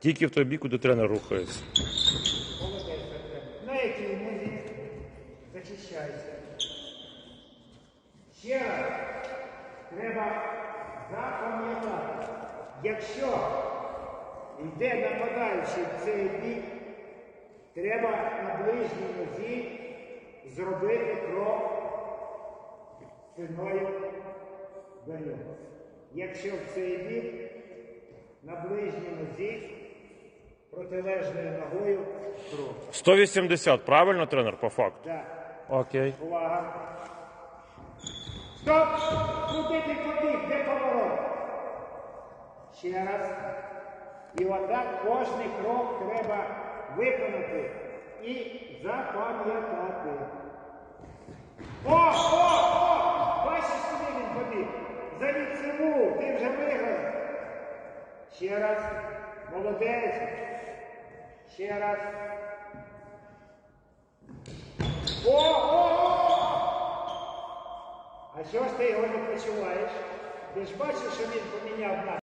Тільки в той бік, куди тренер рухається. На якій нозі захищайся. Ще раз. Треба запам'ятати. Якщо йде нападаючий в цей бік, треба на ближній нозі зробити крок спиною вперед. Якщо в цей бік, на ближній нозі протилежною ногою крок. 180, правильно, тренер, по факту? Так. Окей. Увага. Стоп! Куди ти побіг? Де поворот? Ще раз. І отак кожний крок треба виконати і запам'ятати. О, о, о! Бачиш, куди він побіг? За віцеву, ти вже виграв. Ще раз. Молодець. Ще раз. О, о, о! А чого ж ти його не почуваєш? Ти ж бачиш, що він поміняв нас.